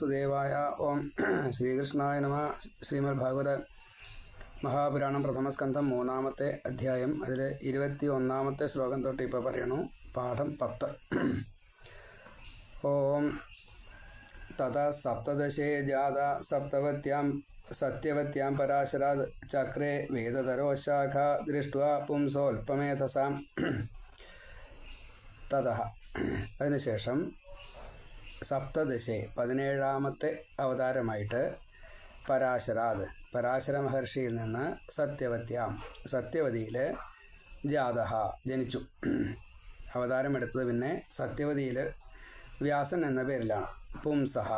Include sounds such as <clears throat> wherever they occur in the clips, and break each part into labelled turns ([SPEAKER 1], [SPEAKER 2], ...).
[SPEAKER 1] വാസുദേവായ ഓം ശ്രീകൃഷ്ണായ നമ ശ്രീമദ് ഭാഗവത മഹാപുരാണം പ്രഥമസ്കന്ധം മൂന്നാമത്തെ അധ്യായം. അതിൽ ഇരുപത്തി ഒന്നാമത്തെ ശ്ലോകം തൊട്ട് ഇപ്പോൾ പറയണു. പാഠം പത്ത്. ഓം തഥ സപ്തദശേ ജാത സപ്തവത്യാം സത്യവത്യാം പരാശരാത് ചക്രേ വേദതരോ ശാഖ ദൃഷ്ട്വാ പുംസോൽപമേധസാം. <clears throat> തഥ. അതിനുശേഷം സപ്തദശെ പതിനേഴാമത്തെ അവതാരമായിട്ട് പരാശരാത്. പരാശര മഹർഷിയിൽ നിന്ന് സത്യവത്യാം. സത്യവതിയിൽ ജാതഹ ജനിച്ചു. അവതാരമെടുത്തത് പിന്നെ സത്യവതിയിൽ വ്യാസൻ എന്ന പേരിലാണ്. പുംസഹ.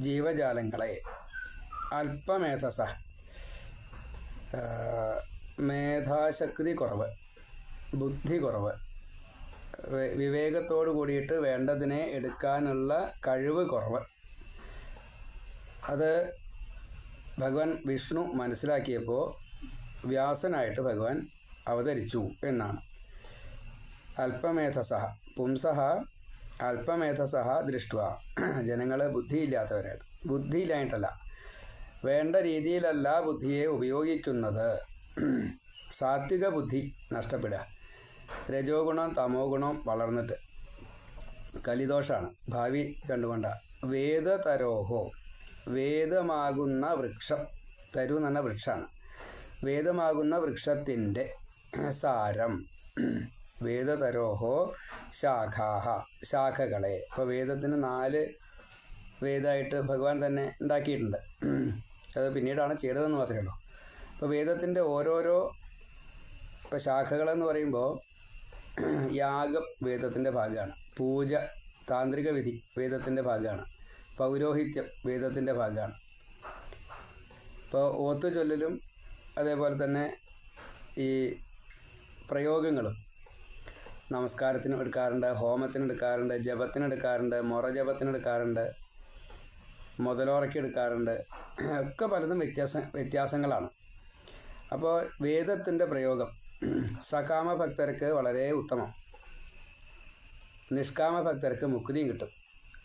[SPEAKER 1] ജീവജാലങ്ങളെ. അല്പമേധസ. മേധാശക്തി കുറവ് ബുദ്ധി കുറവ് വിവേകത്തോട് കൂടിയിട്ട് വേണ്ടതിനെ എടുക്കാനുള്ള കഴിവ് കുറവ്. അത് ഭഗവാൻ വിഷ്ണു മനസ്സിലാക്കിയപ്പോൾ വ്യാസനായിട്ട് ഭഗവാൻ അവതരിച്ചു എന്നാണ്. അല്പമേധസഹ പുംസഹ അല്പമേധസഹ ദൃഷ്ട ജനങ്ങൾ ബുദ്ധിയില്ലാത്തവരായിട്ട് ബുദ്ധിയില്ലായിട്ടല്ല വേണ്ട രീതിയിലല്ല ബുദ്ധിയെ ഉപയോഗിക്കുന്നത്. സാത്വിക ബുദ്ധി നഷ്ടപ്പെടുക. രജോ ഗുണം തമോ ഗുണം വളർന്നിട്ട്. കലിദോഷാണ്. ഭാവി കണ്ടുകൊണ്ട. വേദതരോഹോ. വേദമാകുന്ന വൃക്ഷം. തരു എന്ന വൃക്ഷമാണ് വേദമാകുന്ന വൃക്ഷത്തിന്റെ സാരം. വേദതരോഹോ ശാഖാഹ. ശാഖകളെ. ഇപ്പോൾ വേദത്തിന് നാല് വേദമായിട്ട് ഭഗവാൻ തന്നെ ഉണ്ടാക്കിയിട്ടുണ്ട്. അത് പിന്നീടാണ് ചെയ്തതെന്ന് മാത്രമേ ഉള്ളൂ. അപ്പോൾ വേദത്തിന്റെ ഓരോരോ ഇപ്പോൾ ശാഖകളെന്ന് പറയുമ്പോൾ യാഗം വേദത്തിന്റെ ഭാഗമാണ്. പൂജ താന്ത്രിക വിധി വേദത്തിന്റെ ഭാഗമാണ്. പൗരോഹിത്യം വേദത്തിന്റെ ഭാഗമാണ്. ഇപ്പോൾ ഓത്തു ചൊല്ലലും അതേപോലെ തന്നെ ഈ പ്രയോഗങ്ങളും നമസ്കാരത്തിന് എടുക്കാറുണ്ട് ഹോമത്തിന് എടുക്കാറുണ്ട് ജപത്തിന് എടുക്കാറുണ്ട് മുറ ജപത്തിന് എടുക്കാറുണ്ട് മുതലോറയ്ക്ക് എടുക്കാറുണ്ട്. ഒക്കെ പലതും വ്യത്യാസ വ്യത്യാസങ്ങളാണ്. അപ്പോൾ വേദത്തിന്റെ പ്രയോഗം സകാമ ഭക്തർക്ക് വളരെ ഉത്തമം. നിഷ്കാമ ഭക്തർക്ക് മുക്തിയും കിട്ടും.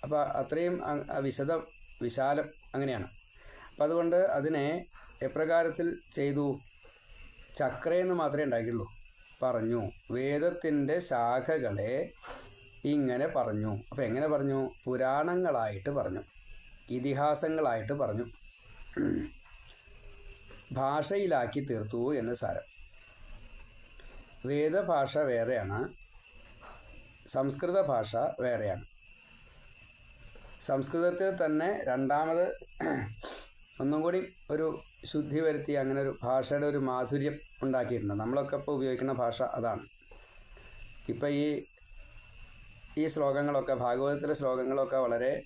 [SPEAKER 1] അപ്പോൾ അത്രയും വിശദ വിശാലം അങ്ങനെയാണ്. അപ്പം അതുകൊണ്ട് അതിനെ എപ്രകാരത്തിൽ ചെയ്തു? ചക്രയെന്ന് മാത്രമേ ഉണ്ടാക്കിയുള്ളൂ പറഞ്ഞു. വേദത്തിന്റെ ശാഖകളെ ഇങ്ങനെ പറഞ്ഞു. അപ്പോൾ എങ്ങനെ പറഞ്ഞു? പുരാണങ്ങളായിട്ട് പറഞ്ഞു. ഇതിഹാസങ്ങളായിട്ട് പറഞ്ഞു. ഭാഷയിലാക്കി തീർത്തു എന്ന് സാരം. വേദഭാഷ വേറെയാണ്. സംസ്കൃത ഭാഷ വേറെയാണ്. സംസ്കൃതത്തിൽ തന്നെ രണ്ടാമത് <clears throat> ഒന്നും കൂടി ഒരു ശുദ്ധി വരുത്തി അങ്ങനെ ഒരു ഭാഷയുടെ ഒരു മാധുര്യം ഉണ്ടാക്കിയിട്ടുണ്ട്. നമ്മളൊക്കെ ഇപ്പോൾ ഉപയോഗിക്കുന്ന ഭാഷ അതാണ്. ഇപ്പം ഈ ഈ ശ്ലോകങ്ങളൊക്കെ ഭാഗവതത്തിലെ ശ്ലോകങ്ങളൊക്കെ വളരെ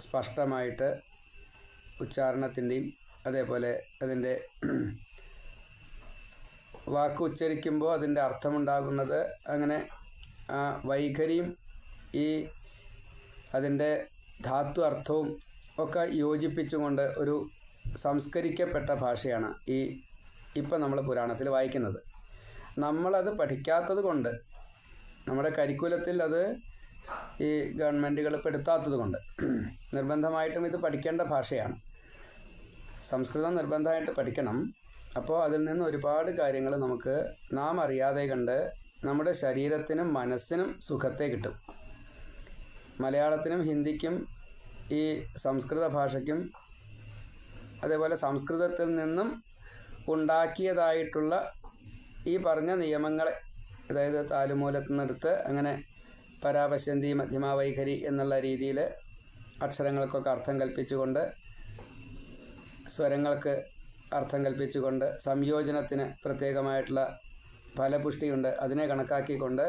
[SPEAKER 1] സ്പഷ്ടമായിട്ട് ഉച്ചാരണത്തിന്റെയും അതേപോലെ അതിന്റെ വാക്ക് ഉച്ചരിക്കുമ്പോൾ അതിന്റെ അർത്ഥമുണ്ടാകുന്നത് അങ്ങനെ ആ വൈഖരിയും ഈ അതിന്റെ ധാതു അർത്ഥവും ഒക്കെ യോജിപ്പിച്ചുകൊണ്ട് ഒരു സംസ്കരിക്കപ്പെട്ട ഭാഷയാണ് ഈ ഇപ്പം നമ്മൾ പുരാണത്തിൽ വായിക്കുന്നത്. നമ്മളത് പഠിക്കാത്തത് കൊണ്ട് നമ്മുടെ കരിക്കുലത്തിൽ അത് ഈ ഗവൺമെന്റുകൾ പെടുത്താത്തത് കൊണ്ട് നിർബന്ധമായിട്ടും ഇത് പഠിക്കേണ്ട ഭാഷയാണ്. സംസ്കൃതം നിർബന്ധമായിട്ട് പഠിക്കണം. അപ്പോൾ അതിൽ നിന്ന് ഒരുപാട് കാര്യങ്ങൾ നമുക്ക് നാം അറിയാതെ കണ്ട് നമ്മുടെ ശരീരത്തിനും മനസ്സിനും സുഖത്തെ കിട്ടും. മലയാളത്തിനും ഹിന്ദിക്കും ഈ സംസ്കൃത ഭാഷയ്ക്കും അതേപോലെ സംസ്കൃതത്തിൽ നിന്നും ഉണ്ടാക്കിയതായിട്ടുള്ള ഈ പറഞ്ഞ നിയമങ്ങളെ അതായത് താലുമൂലത്ത് നിന്നെടുത്ത് അങ്ങനെ പരാപശ്യന്തി മധ്യമാവൈഖരി എന്നുള്ള രീതിയിൽ അക്ഷരങ്ങൾക്കൊക്കെ അർത്ഥം കൽപ്പിച്ചുകൊണ്ട് സ്വരങ്ങൾക്ക് അർത്ഥം കൽപ്പിച്ചുകൊണ്ട് സംയോജനത്തിന് പ്രത്യേകമായിട്ടുള്ള ഫലപുഷ്ടിയുണ്ട് അതിനെ കണക്കാക്കിക്കൊണ്ട്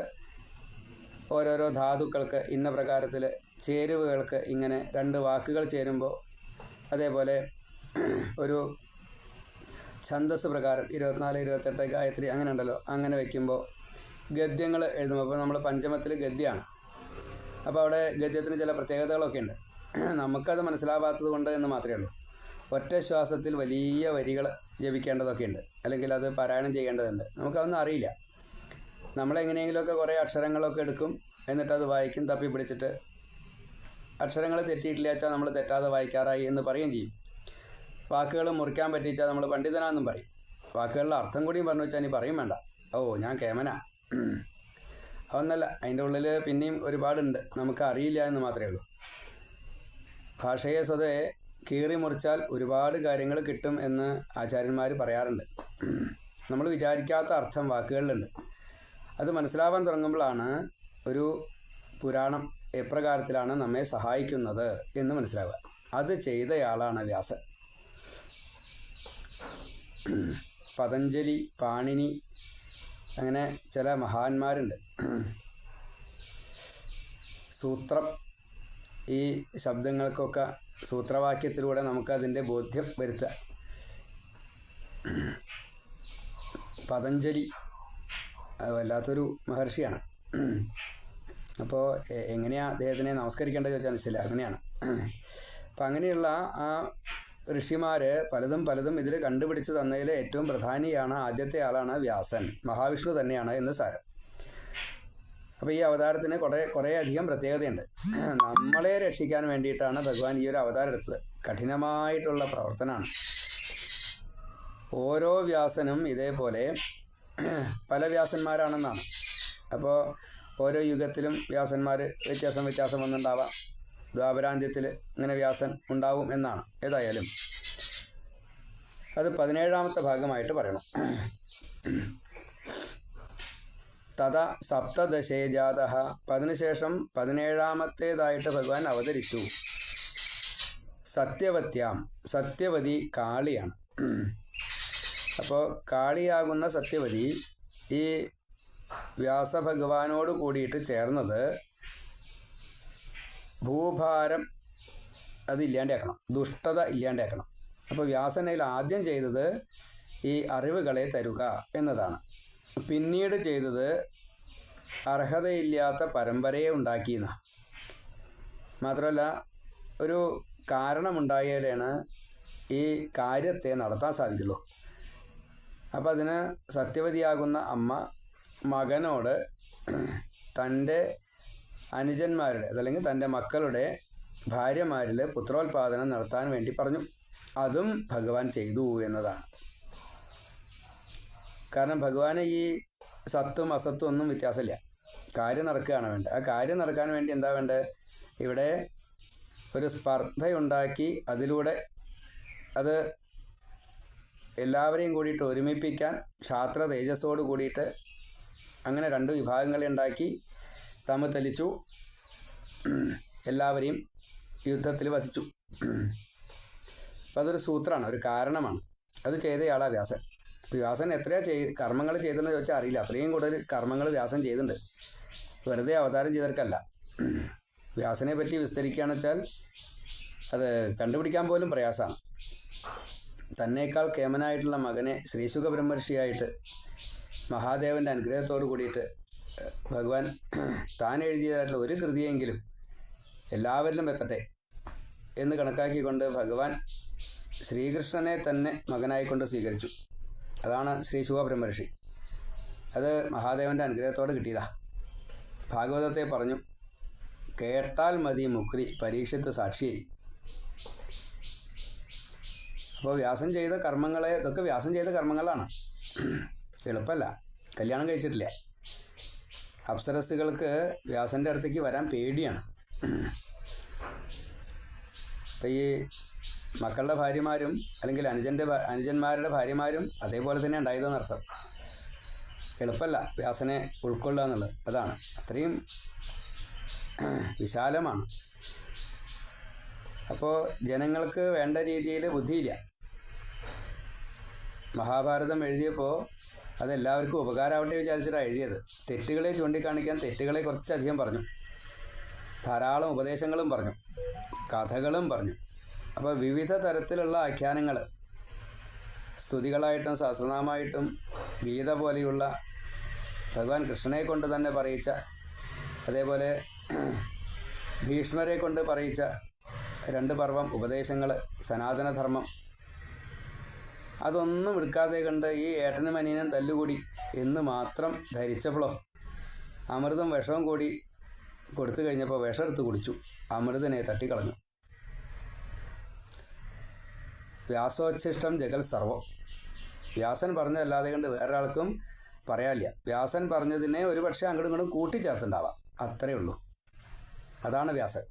[SPEAKER 1] ഓരോരോ ധാതുക്കൾക്ക് ഇന്ന പ്രകാരത്തിൽ ചേരുവകൾക്ക് ഇങ്ങനെ രണ്ട് വാക്കുകൾ ചേരുമ്പോൾ അതേപോലെ ഒരു ഛന്ദസ് പ്രകാരം ഇരുപത്തിനാല് ഇരുപത്തെട്ട് ഗായത്രി അങ്ങനെ ഉണ്ടല്ലോ. അങ്ങനെ വയ്ക്കുമ്പോൾ ഗദ്യങ്ങൾ എഴുതുമ്പോൾ അപ്പോൾ നമ്മൾ പഞ്ചമത്തിൽ ഗദ്യമാണ് അപ്പോൾ അവിടെ ഗദ്യത്തിന് ചില പ്രത്യേകതകളൊക്കെ ഉണ്ട്. നമുക്കത് മനസ്സിലാവാത്തത് കൊണ്ട് എന്ന് മാത്രമേ ഉള്ളൂ. ഒറ്റ ശ്വാസത്തിൽ വലിയ വരികൾ ജപിക്കേണ്ടതൊക്കെ ഉണ്ട് അല്ലെങ്കിൽ അത് പാരായണം ചെയ്യേണ്ടതുണ്ട്. നമുക്കതൊന്നും അറിയില്ല. നമ്മളെങ്ങനെയെങ്കിലുമൊക്കെ കുറേ അക്ഷരങ്ങളൊക്കെ എടുക്കും എന്നിട്ട് അത് വായിക്കും തപ്പി പിടിച്ചിട്ട് അക്ഷരങ്ങൾ തെറ്റിയിട്ടില്ല വെച്ചാൽ നമ്മൾ തെറ്റാതെ വായിക്കാറായി എന്ന് പറയുകയും ചെയ്യും. വാക്കുകൾ മുറിക്കാൻ പറ്റിച്ചാൽ നമ്മൾ പണ്ഡിതനാന്നും പറയും. വാക്കുകളുടെ അർത്ഥം കൂടിയും പറഞ്ഞു വെച്ചാൽ ഇനി പറയും വേണ്ട. ഓ ഞാൻ കേമന. അതൊന്നല്ല അതിന്റെ ഉള്ളിൽ പിന്നെയും ഒരുപാടുണ്ട്. നമുക്ക് അറിയില്ല എന്ന് മാത്രമേ ഉള്ളൂ. ഭാഷയെ സ്വതേ കീറി മുറിച്ചാൽ ഒരുപാട് കാര്യങ്ങൾ കിട്ടും എന്ന് ആചാര്യന്മാർ പറയാറുണ്ട്. നമ്മൾ വിചാരിക്കാത്ത അർത്ഥം വാക്കുകളിലുണ്ട്. അത് മനസ്സിലാവാൻ തുടങ്ങുമ്പോഴാണ് ഒരു പുരാണം എപ്രകാരത്തിലാണ് നമ്മെ സഹായിക്കുന്നത് എന്ന് മനസ്സിലാവുക. അത് ചെയ്തയാളാണ് വ്യാസൻ. പതഞ്ജലി പാണിനി അങ്ങനെ ചില മഹാന്മാരുണ്ട്. സൂത്രം ഈ ശബ്ദങ്ങൾക്കൊക്കെ സൂത്രവാക്യത്തിലൂടെ നമുക്കതിന്റെ ബോധ്യം വരുത്തുക. പതഞ്ജലി വല്ലാത്തൊരു മഹർഷിയാണ്. അപ്പോൾ എങ്ങനെയാണ് അദ്ദേഹത്തിനെ നമസ്കരിക്കേണ്ടത് ചോദിച്ചാൽ മനസ്സില്ല അങ്ങനെയാണ്. അപ്പം അങ്ങനെയുള്ള ആ ഋഷിമാർ പലതും പലതും ഇതിൽ കണ്ടുപിടിച്ച് തന്നതിൽ ഏറ്റവും പ്രധാനിയാണ് ആദ്യത്തെ ആളാണ് വ്യാസൻ. മഹാവിഷ്ണു തന്നെയാണ് എന്ന് സാരം. അപ്പോൾ ഈ അവതാരത്തിന് കുറേ അധികം പ്രത്യേകതയുണ്ട്. നമ്മളെ രക്ഷിക്കാൻ വേണ്ടിയിട്ടാണ് ഭഗവാൻ ഈ ഒരു അവതാരം എടുത്തത്. കഠിനമായിട്ടുള്ള പ്രവർത്തനമാണ്. ഓരോ വ്യാസനും ഇതേപോലെ പല വ്യാസന്മാരാണെന്നാണ്. അപ്പോൾ ഓരോ യുഗത്തിലും വ്യാസന്മാർ വ്യത്യാസം വ്യത്യാസം വന്നുണ്ടാവാം. ദ്വാപരാന്ത്യത്തിൽ ഇങ്ങനെ വ്യാസൻ ഉണ്ടാവും എന്നാണ് ഏതായാലും. അത് പതിനേഴാമത്തെ ഭാഗമായിട്ട് പറയണം. തഥ സപ്തദശേ ജാത അതിനുശേഷം പതിനേഴാമത്തേതായിട്ട് ഭഗവാൻ അവതരിച്ചു. സത്യവത്യാം. സത്യവതി കാളിയാണ്. അപ്പോൾ കാളിയാകുന്ന സത്യവതി ഈ വ്യാസഭഗവാനോട് കൂടിയിട്ട് ചേർന്നത് ഭൂഭാരം അത് ഇല്ലാണ്ടാക്കണം. ദുഷ്ടത ഇല്ലാണ്ടാക്കണം. അപ്പോൾ വ്യാസനയിൽ ആദ്യം ചെയ്തത് ഈ അറിവുകളെ തരുക എന്നതാണ്. പിന്നീട് ചെയ്തത് അർഹതയില്ലാത്ത പരമ്പരയെ ഉണ്ടാക്കിയെന്ന മാത്രമല്ല ഒരു കാരണമുണ്ടായാലാണ് ഈ കാര്യത്തെ നടത്താൻ സാധിക്കുള്ളൂ. അപ്പം അതിന് സത്യവതിയാകുന്ന അമ്മ മകനോട് തന്റെ അനുജന്മാരുടെ അതല്ലെങ്കിൽ തന്റെ മക്കളുടെ ഭാര്യമാരിൽ പുത്രോത്പാദനം നടത്താൻ വേണ്ടി പറഞ്ഞു. അതും ഭഗവാൻ ചെയ്തു എന്നതാണ്. കാരണം ഭഗവാന് ഈ സത്വം അസത്വം ഒന്നും വ്യത്യാസമില്ല. കാര്യം നടക്കുകയാണ് വേണ്ടത്. ആ കാര്യം നടക്കാൻ വേണ്ടി എന്താ വേണ്ടത്? ഇവിടെ ഒരു സ്പർദ്ധയുണ്ടാക്കി അതിലൂടെ അത് എല്ലാവരെയും കൂടിയിട്ട് ഒരുമിപ്പിക്കാൻ ക്ഷാത്ര തേജസ്സോട് കൂടിയിട്ട് അങ്ങനെ രണ്ട് വിഭാഗങ്ങളെ ഉണ്ടാക്കി തമ്മിൽ എല്ലാവരെയും യുദ്ധത്തിൽ വധിച്ചു. അപ്പം അതൊരു സൂത്രമാണ് ഒരു കാരണമാണ്. അത് ചെയ്തയാളാ വ്യാസൻ. വ്യാസൻ എത്രയാ ചെയ് കർമ്മങ്ങൾ ചെയ്തെന്ന് ചോദിച്ചാൽ അറിയില്ല. അത്രയും കൂടുതൽ കർമ്മങ്ങൾ വ്യാസൻ ചെയ്തിട്ടുണ്ട്. വെറുതെ അവതാരം ചെയ്തവർക്കല്ല. വ്യാസനെ പറ്റി വിസ്തരിക്കുകയാണെന്ന് വെച്ചാൽ അത് കണ്ടുപിടിക്കാൻ പോലും പ്രയാസമാണ്. തന്നേക്കാൾ കേമനായിട്ടുള്ള മകനെ ശ്രീശുഖ ബ്രഹ്മർഷിയായിട്ട് മഹാദേവന്റെ അനുഗ്രഹത്തോട് കൂടിയിട്ട് ഭഗവാൻ താൻ എഴുതിയതായിട്ടുള്ള ഒരു കൃതിയെങ്കിലും എല്ലാവരിലും എത്തട്ടെ എന്ന് കണക്കാക്കിക്കൊണ്ട് ഭഗവാൻ ശ്രീകൃഷ്ണനെ തന്നെ മകനായിക്കൊണ്ട് സ്വീകരിച്ചു. അതാണ് ശ്രീ ശിവബ്രഹ്മർഷി അത് മഹാദേവന്റെ അനുഗ്രഹത്തോടെ കിട്ടിയതാ. ഭാഗവതത്തെ പറഞ്ഞു കേട്ടാൽ മതി മുക്തി പരീക്ഷത്ത് സാക്ഷി അപ്പോൾ വ്യാസം ചെയ്ത കർമ്മങ്ങളെ ഇതൊക്കെ വ്യാസം ചെയ്ത കർമ്മങ്ങളാണ്. എളുപ്പമല്ല കല്യാണം കഴിച്ചിട്ടില്ല. അപ്സരസ്സുകൾക്ക് വ്യാസന്റെ അടുത്തേക്ക് വരാൻ പേടിയാണ്. അപ്പം ഈ മക്കളുടെ ഭാര്യമാരും അല്ലെങ്കിൽ അനുജന്റെ അനുജന്മാരുടെ ഭാര്യമാരും അതേപോലെ തന്നെ ഉണ്ടായതെന്നർത്ഥം എളുപ്പമല്ല വ്യാസനെ ഉൾക്കൊള്ളുക എന്നുള്ളത്. അതാണ്. അത്രയും വിശാലമാണ്. അപ്പോൾ ജനങ്ങൾക്ക് വേണ്ട രീതിയിൽ ബുദ്ധിയില്ല. മഹാഭാരതം എഴുതിയപ്പോൾ അതെല്ലാവർക്കും ഉപകാരമാവട്ടെ വിചാരിച്ചിട്ടാണ് എഴുതിയത്. തെറ്റുകളെ ചൂണ്ടിക്കാണിക്കാൻ തെറ്റുകളെ കുറച്ചധികം പറഞ്ഞു. ധാരാളം ഉപദേശങ്ങളും പറഞ്ഞു. കഥകളും പറഞ്ഞു. അപ്പോൾ വിവിധ തരത്തിലുള്ള ആഖ്യാനങ്ങൾ സ്തുതികളായിട്ടും സഹസ്രനാമായിട്ടും ഗീത പോലെയുള്ള ഭഗവാൻ കൃഷ്ണനെ കൊണ്ട് തന്നെ പറയിച്ച അതേപോലെ ഭീഷ്മരെ കൊണ്ട് പറയിച്ച രണ്ട് പർവം ഉപദേശങ്ങൾ സനാതനധർമ്മം. അതൊന്നും എടുക്കാതെ കണ്ട് ഈ ഏട്ടനും അനിയനും തല്ലുകൂടി എന്ന് മാത്രം ധരിച്ചപ്പോഴോ അമൃതം വിഷവും കൂടി കൊടുത്തു കഴിഞ്ഞപ്പോൾ വിഷം എടുത്ത് കുടിച്ചു. അമൃതനെ തട്ടിക്കളഞ്ഞു. വ്യാസോച്ഛിഷ്ടം ജഗൽ സർവം. വ്യാസൻ പറഞ്ഞതല്ലാതെ കണ്ട് വേറൊരാൾക്കും പറയാനില്ല. വ്യാസൻ പറഞ്ഞതിനെ ഒരു പക്ഷേ അങ്ങോട്ടും ഇങ്ങോട്ടും കൂട്ടിച്ചേർത്തുണ്ടാവാം. അത്രയേ ഉള്ളൂ. അതാണ് വ്യാസൻ.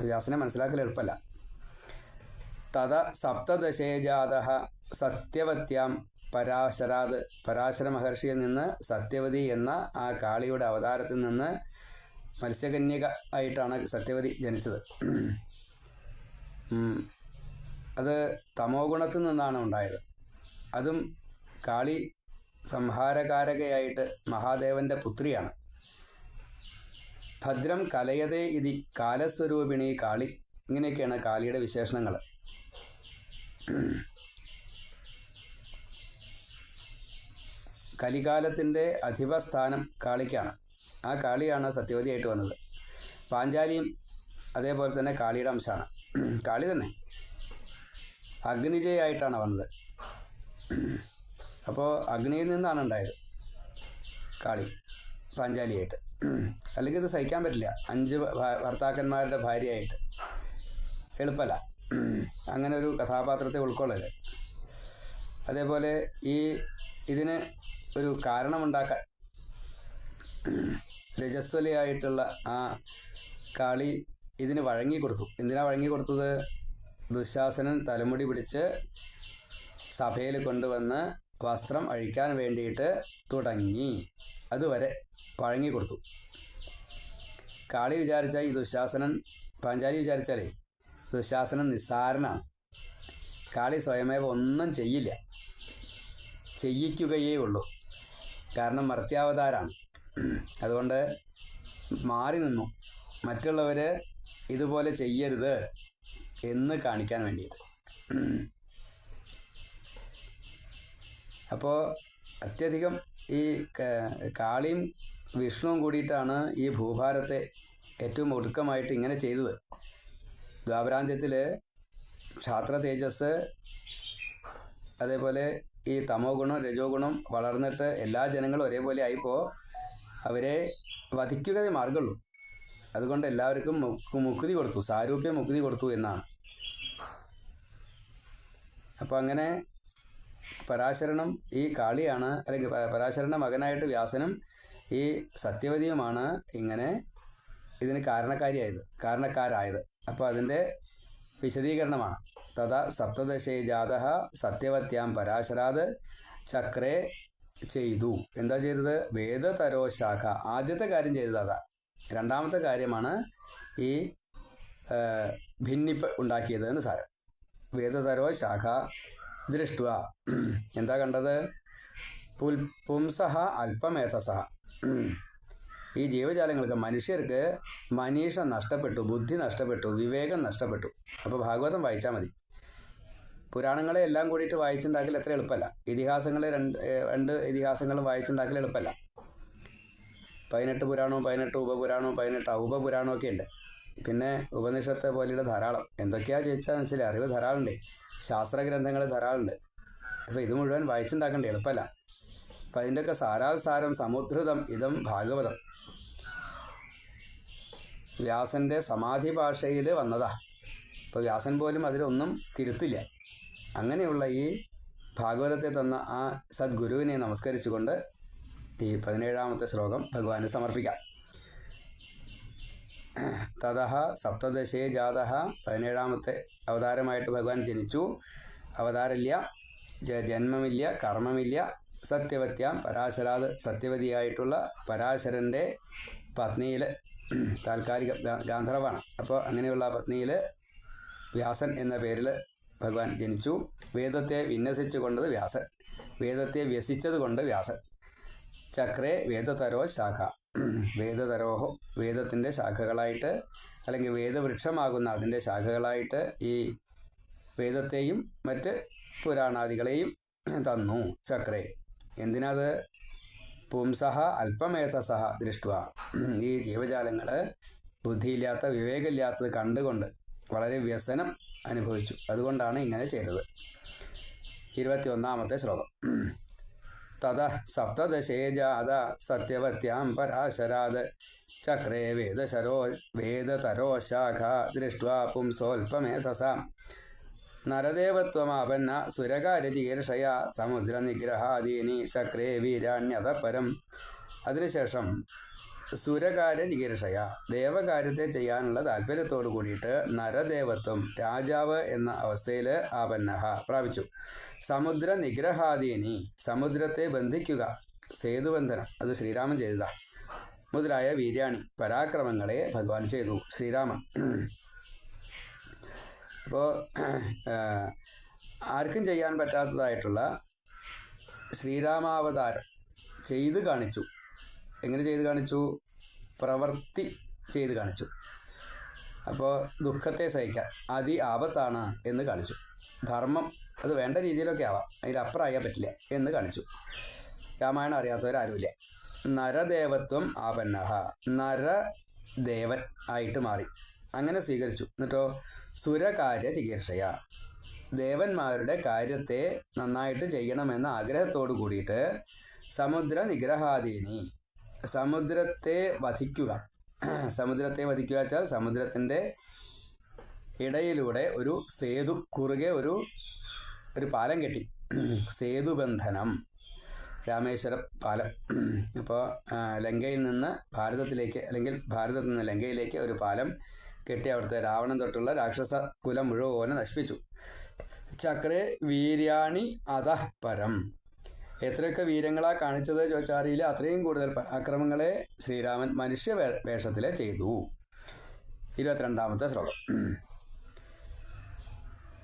[SPEAKER 1] വ്യാസനെ മനസ്സിലാക്കൽ എളുപ്പമല്ല സപ്തദശേ സപ്തദശേജാത സത്യവത്യാം പരാശരാത് പരാശര മഹർഷിയിൽ നിന്ന് സത്യവതി എന്ന ആ കാളിയുടെ അവതാരത്തിൽ നിന്ന് മത്സ്യകന്യക ആയിട്ടാണ് സത്യവതി ജനിച്ചത്. അത് തമോ ഗുണത്തിൽ നിന്നാണ് ഉണ്ടായത്. അതും കാളി സംഹാരകാരകയായിട്ട് മഹാദേവന്റെ പുത്രിയാണ്. ഭദ്രം കലയതേ ഇതി കാലസ്വരൂപിണി കാളി. ഇങ്ങനെയൊക്കെയാണ് കാളിയുടെ വിശേഷണങ്ങൾ കലികാലത്തിന്റെ അധിപസ്ഥാനം കാളിക്കാണ്. ആ കാളിയാണ് സത്യവതിയായിട്ട് വന്നത്. പാഞ്ചാലിയും അതേപോലെ തന്നെ കാളിയുടെ അംശമാണ്. കാളി തന്നെ. അഗ്നിജയായിട്ടാണ് വന്നത്. അപ്പോൾ അഗ്നിയിൽ നിന്നാണ് ഉണ്ടായത് കാളി പാഞ്ചാലിയായിട്ട്. അല്ലെങ്കിൽ ഇത് സഹിക്കാൻ പറ്റില്ല. അഞ്ച് ഭർത്താക്കന്മാരുടെ ഭാര്യയായിട്ട്. എളുപ്പമല്ല അങ്ങനെ ഒരു കഥാപാത്രത്തെ ഉൾക്കൊള്ളൽ അതേപോലെ ഈ ഇതിന് ഒരു കാരണമുണ്ടാക്കാൻ രജസ്വലയായിട്ടുള്ള ആ കാളി ഇതിന് വഴങ്ങി കൊടുത്തു എന്തിനാ വഴങ്ങി കൊടുത്തത് ദുശാസനൻ തലമുടി പിടിച്ച് സഭയിൽ കൊണ്ടുവന്ന് വസ്ത്രം അഴിക്കാൻ വേണ്ടിയിട്ട് തുടങ്ങി. അതുവരെ വഴങ്ങി കൊടുത്തു. കാളി വിചാരിച്ചാൽ ഈ ദുശാസനൻ പാഞ്ചാലി വിചാരിച്ചാലേ ദുശാസനൻ നിസ്സാരനാണ്. കാളി സ്വയമേവ ഒന്നും ചെയ്യില്ല. ചെയ്യിക്കുകയേ ഉള്ളൂ. കാരണം മർത്യാവതാരാണ്. അതുകൊണ്ട് മാറി നിന്നു. മറ്റുള്ളവർ ഇതുപോലെ ചെയ്യരുത്. എന്ന് കാണിക്കാൻ വേണ്ടിയിട്ട് അപ്പോൾ അത്യധികം ഈ കാളിയും വിഷ്ണുവും കൂടിയിട്ടാണ് ഈ ഭൂഭാരത്തെ ഏറ്റവും ഒടുക്കമായിട്ട് ഇങ്ങനെ ചെയ്തത്. ദ്വാപരാന്ത്യത്തിൽ ക്ഷാത്ര തേജസ് അതേപോലെ ഈ തമോ ഗുണം രജോ ഗുണം വളർന്നിട്ട് എല്ലാ ജനങ്ങളും ഒരേപോലെ ആയിപ്പോൾ അവരെ വധിക്കുകയേ മാർഗമുള്ളൂ അതുകൊണ്ട് എല്ലാവർക്കും മുക്തി കൊടുത്തു. സാരൂപ്യ മുക്തി കൊടുത്തു എന്നാണ്. അപ്പോൾ അങ്ങനെ പരാശരണം ഈ കാളിയാണ് അല്ലെങ്കിൽ പരാശരണ മകനായിട്ട് വ്യാസനും ഈ സത്യവതിയുമാണ് ഇങ്ങനെ ഇതിന് കാരണക്കാരിയായത് കാരണക്കാരായത്. അപ്പോൾ അതിന്റെ വിശദീകരണമാണ്. തഥാ സപ്തദശേ ജാത സത്യവത്യാം പരാശരാത് ചക്രേ ചെയ്തു. എന്താ ചെയ്തത്? വേദതരോ ശാഖ. ആദ്യത്തെ കാര്യം ചെയ്തത് അതാ. രണ്ടാമത്തെ കാര്യമാണ് ഈ ഭിന്നിപ്പ് ഉണ്ടാക്കിയത് എന്ന് സാരം. വേദതരോ ശാഖ ദൃഷ്ട എന്താ കണ്ടത്? പുൽ പുംസഹ അല്പമേധസഹ. ഈ ജീവജാലങ്ങൾക്ക് മനുഷ്യർക്ക് മനീഷ നഷ്ടപ്പെട്ടു ബുദ്ധി നഷ്ടപ്പെട്ടു വിവേകം നഷ്ടപ്പെട്ടു. അപ്പോൾ ഭാഗവതം വായിച്ചാൽ മതി. പുരാണങ്ങളെ എല്ലാം കൂടിയിട്ട് വായിച്ചുണ്ടാക്കൽ എത്ര എളുപ്പമല്ല ഇതിഹാസങ്ങളെ രണ്ട് രണ്ട് ഇതിഹാസങ്ങളും വായിച്ചുണ്ടാക്കൽ എളുപ്പമല്ല പതിനെട്ട് പുരാണവും പതിനെട്ട് ഉപപുരാണവും പതിനെട്ട് ഉപപുരാണവും ഒക്കെ ഉണ്ട്. പിന്നെ ഉപനിഷത്തെ പോലെയുള്ള ധാരാളം. എന്തൊക്കെയാ ചോദിച്ചാൽ മനസ്സിലായി? അറിവ് ധാരാളമുണ്ട് ശാസ്ത്രഗ്രന്ഥങ്ങൾ ധാരാളമുണ്ട് അപ്പോൾ ഇത് മുഴുവൻ വായിച്ചുണ്ടാക്കേണ്ട എളുപ്പമല്ല. അപ്പം അതിന്റെയൊക്കെ സാരാസാരം സമുദ്രതം ഇതം ഭാഗവതം. വ്യാസന്റെ സമാധി ഭാഷയിൽ വന്നതാ. ഇപ്പോൾ വ്യാസൻ പോലും അതിലൊന്നും തിരുത്തില്ല. അങ്ങനെയുള്ള ഈ ഭാഗവതത്തെ തന്ന ആ സദ്ഗുരുവിനെ നമസ്കരിച്ചുകൊണ്ട് ഈ പതിനേഴാമത്തെ ശ്ലോകം ഭഗവാന് സമർപ്പിക്കാം. തതഹ സപ്തദശേ ജാത പതിനേഴാമത്തെ അവതാരമായിട്ട് ഭഗവാൻ ജനിച്ചു. അവതാരമില്ല ജന്മമില്ല കർമ്മമില്ല സത്യവത്യാം പരാശരാത് സത്യവതിയായിട്ടുള്ള പരാശരന്റെ പത്നിയിൽ താൽക്കാലിക ഗാന്ധർവാണ്. അപ്പോൾ അങ്ങനെയുള്ള പത്നിയിൽ വ്യാസൻ എന്ന പേരിൽ ഭഗവാൻ ജനിച്ചു. വേദത്തെ വിന്യസിച്ചു കൊണ്ടത് വ്യാസൻ. വേദത്തെ വ്യസിച്ചത് കൊണ്ട് വ്യാസൻ. ചക്രേ വേദതരോ ശാഖ. വേദതരോഹോ വേദത്തിന്റെ ശാഖകളായിട്ട് അല്ലെങ്കിൽ വേദവൃക്ഷമാകുന്ന അതിന്റെ ശാഖകളായിട്ട് ഈ വേദത്തെയും മറ്റ് പുരാണാദികളെയും തന്നു ചക്രേ. എന്തിനത്? പുംസഹ അല്പമേധസഹ ദൃഷ്ടുവ. ഈ ജീവജാലങ്ങൾ ബുദ്ധിയില്ലാത്ത വിവേകമില്ലാത്തത് കണ്ടുകൊണ്ട് വളരെ വ്യസനം അനുഭവിച്ചു. അതുകൊണ്ടാണ് ഇങ്ങനെ ചെയ്തത്. ഇരുപത്തി ഒന്നാമത്തെ ശ്ലോകം. തത സപ്തദശേ ജാത സത്യവത്യാം പരാശരാത് ചക്രേ വേദശരോ വേദതരോശാഖ ദൃഷ്ട്വാ പുംസോൽപമേധസാം. നരദേവത്വമാപന്ന സുരകാരചീർഷയ സമുദ്രനിഗ്രഹാദീനി ചക്രേ വീരാണ്യത പരം അതിനുശേഷം സുരകാര്യ ചികിത്സയ ദേവകാര്യത്തെ ചെയ്യാനുള്ള താല്പര്യത്തോടു കൂടിയിട്ട് നരദേവത്വം രാജാവ് എന്ന അവസ്ഥയിൽ ആപന്നഹ പ്രാപിച്ചു. സമുദ്ര നിഗ്രഹാദീനി സമുദ്രത്തെ ബന്ധിക്കുക സേതുബന്ധനം അത് ശ്രീരാമൻ ചെയ്തതാ. മുതലായ വീര്യാണി പരാക്രമങ്ങളെ ഭഗവാൻ ചെയ്തു ശ്രീരാമൻ. അപ്പോൾ ആർക്കും ചെയ്യാൻ പറ്റാത്തതായിട്ടുള്ള ശ്രീരാമാവതാരം ചെയ്ത് കാണിച്ചു. എങ്ങനെ ചെയ്ത് കാണിച്ചു? പ്രവർത്തി ചെയ്ത് കാണിച്ചു. അപ്പോൾ ദുഃഖത്തെ സഹിക്കാൻ അതി ആപത്താണ് എന്ന് കാണിച്ചു. ധർമ്മം അത് വേണ്ട രീതിയിലൊക്കെ ആവാം. അതിലപ്പുറം അറിയാൻ പറ്റില്ല എന്ന് കാണിച്ചു. രാമായണം അറിയാത്തവരാരുമില്ല നരദേവത്വം ആപന്നഹ. നരദേവൻ ആയിട്ട് മാറി. അങ്ങനെ സ്വീകരിച്ചു. എന്നിട്ടോ സുരകാര്യ ചികിത്സയ. ദേവന്മാരുടെ കാര്യത്തെ നന്നായിട്ട് ചെയ്യണമെന്ന ആഗ്രഹത്തോടു കൂടിയിട്ട് സമുദ്ര നിഗ്രഹാദീനി സമുദ്രത്തെ വധിക്കുക. സമുദ്രത്തെ വധിക്കുക വെച്ചാൽ സമുദ്രത്തിന്റെ ഇടയിലൂടെ ഒരു സേതു കുറുകെ ഒരു ഒരു പാലം കെട്ടി. സേതുബന്ധനം. രാമേശ്വര പാലം. അപ്പോൾ ലങ്കയിൽ നിന്ന് ഭാരതത്തിലേക്ക് അല്ലെങ്കിൽ ഭാരതത്തിൽ നിന്ന് ലങ്കയിലേക്ക് ഒരു പാലം കെട്ടി അവിടുത്തെ രാവണൻ തൊട്ടുള്ള രാക്ഷസ കുലം മുഴുവനെ നശിപ്പിച്ചു. ചക്രേ വീര്യാണി അധഃ പരം എത്രയൊക്കെ വീരങ്ങളാ കാണിച്ചത് ചോദിച്ചാൽ അറിയില്ല അത്രയും കൂടുതൽ പരാക്രമങ്ങളെ ശ്രീരാമൻ മനുഷ്യ വേഷത്തിലെ ചെയ്തു. ഇരുപത്തിരണ്ടാമത്തെ ശ്ലോകം.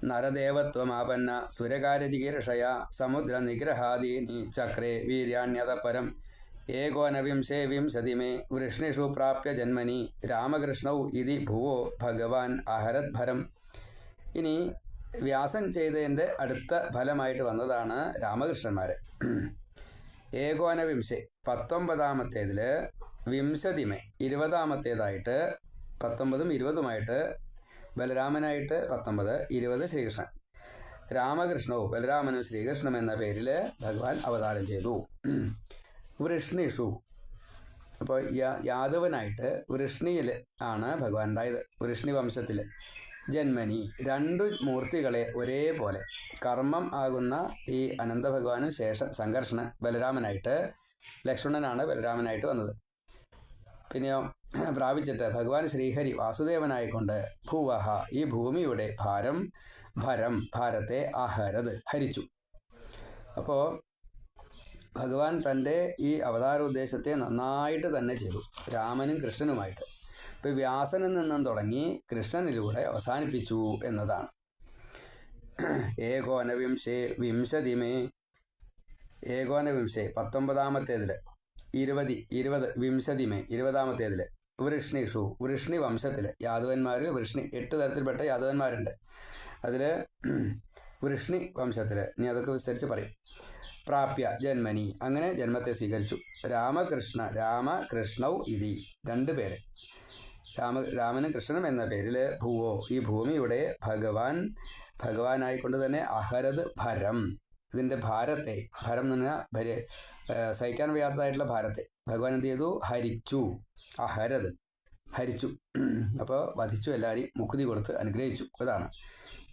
[SPEAKER 1] നരദേവത്വമാപന്ന സുരകാരചികീർഷയ സമുദ്ര നിഗ്രഹാദീനി ചക്രേ വീര്യാണ്യതപരം ഏകോനവിംശേ വിംശതിമേ വൃഷ്ണിഷു പ്രാപ്യ ജന്മനി രാമകൃഷ്ണൗ ഇതി ഭുവോ ഭഗവാൻ അഹരദ്ഭരം. ഇനി വ്യാസൻ ചെയ്തതിന്റെ അടുത്ത ഫലമായിട്ട് വന്നതാണ് രാമകൃഷ്ണന്മാർ ഏകോനവിംശ പത്തൊമ്പതാമത്തേതിൽ വിംശതിമേ ഇരുപതാമത്തേതായിട്ട് പത്തൊമ്പതും ഇരുപതുമായിട്ട് ബലരാമനായിട്ട് പത്തൊമ്പത് ഇരുപത് ശ്രീകൃഷ്ണൻ. രാമകൃഷ്ണവും ബലരാമനും ശ്രീകൃഷ്ണനും എന്ന പേരിൽ ഭഗവാൻ അവതാരം ചെയ്തു. വൃഷ്ണിഷു. അപ്പോൾ യാദവനായിട്ട് വൃഷ്ണിയിൽ ആണ് ഭഗവാൻ ഉണ്ടായത്. വൃഷ്ണി വംശത്തിൽ ജന്മനി. രണ്ടു മൂർത്തികളെ ഒരേപോലെ. കർമ്മം ആകുന്ന ഈ അനന്ത ഭഗവാനും ശേഷം സംഘർഷണൻ ബലരാമനായിട്ട് ലക്ഷ്മണനാണ് ബലരാമനായിട്ട് വന്നത്. പിന്നെയോ പ്രാപിച്ചിട്ട് ഭഗവാൻ ശ്രീഹരി വാസുദേവനായിക്കൊണ്ട് ഭൂവഹ ഈ ഭൂമിയുടെ ഭാരം ഭരം ഭാരത്തെ അഹരത് ഹരിച്ചു. അപ്പോൾ ഭഗവാൻ തന്റെ ഈ അവതാര ഉദ്ദേശത്തെ നന്നായിട്ട് തന്നെ ചെയ്തു. രാമനും കൃഷ്ണനുമായിട്ട്. ഇപ്പം വ്യാസനിൽ നിന്നും തുടങ്ങി കൃഷ്ണനിലൂടെ അവസാനിപ്പിച്ചു എന്നതാണ്. ഏകോനവിംശേ വിംശതിമേ ഏകോനവിംശേ പത്തൊമ്പതാമത്തേതിൽ ഇരുപതി ഇരുപത് വിംശതിമേ ഇരുപതാമത്തേതിൽ വൃഷ്ണിഷു വൃഷ്ണി വംശത്തിൽ യാദവന്മാർ വൃഷ്ണി എട്ട് തരത്തിൽപ്പെട്ട യാദവന്മാരുണ്ട്. അതിൽ വൃഷ്ണി വംശത്തിൽ ഇനി അതൊക്കെ വിസ്തരിച്ച് പറയും. പ്രാപ്യ ജന്മനി അങ്ങനെ ജന്മത്തെ സ്വീകരിച്ചു. രാമകൃഷ്ണ രാമകൃഷ്ണൗ ഇതി രണ്ട് പേര്. രാമ രാമനും കൃഷ്ണനും എന്ന പേരിൽ ഭൂവോ ഈ ഭൂമിയുടെ ഭഗവാൻ ഭഗവാനായിക്കൊണ്ട് തന്നെ അഹരത് ഭരം. ഇതിന്റെ ഭാരത്തെ ഭരം എന്ന് പറഞ്ഞാൽ സഹിക്കാൻ വയ്യാത്തതായിട്ടുള്ള ഭാരത്തെ. ഭഗവാൻ എന്ത് ചെയ്തു? ഹരിച്ചു. അഹരത് ഹരിച്ചു. <clears throat> അപ്പോൾ വധിച്ചു എല്ലാവരെയും മുക്തി കൊടുത്ത് അനുഗ്രഹിച്ചു. അതാണ്.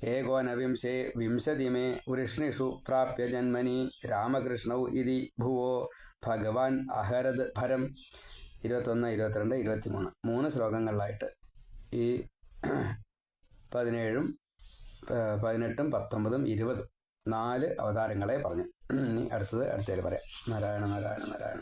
[SPEAKER 1] ഏകോനവിംശേ വിംശതിമേ വൃഷ്ണിഷു പ്രാപ്യ ജന്മനി രാമകൃഷ്ണൗ ഇതി ഭുവോ. ഭഗവാൻ അഹരത് ഭരം. ഇരുപത്തൊന്ന് ഇരുപത്തിരണ്ട് ഇരുപത്തിമൂന്ന്. മൂന്ന് ശ്ലോകങ്ങളിലായിട്ട് ഈ പതിനേഴും പതിനെട്ടും പത്തൊമ്പതും ഇരുപതും നാല് അവതാരങ്ങളെ പറഞ്ഞു. ഇനി അടുത്തത് അടുത്തേൽ പറയാം. നാരായണ നാരായണ നാരായണ.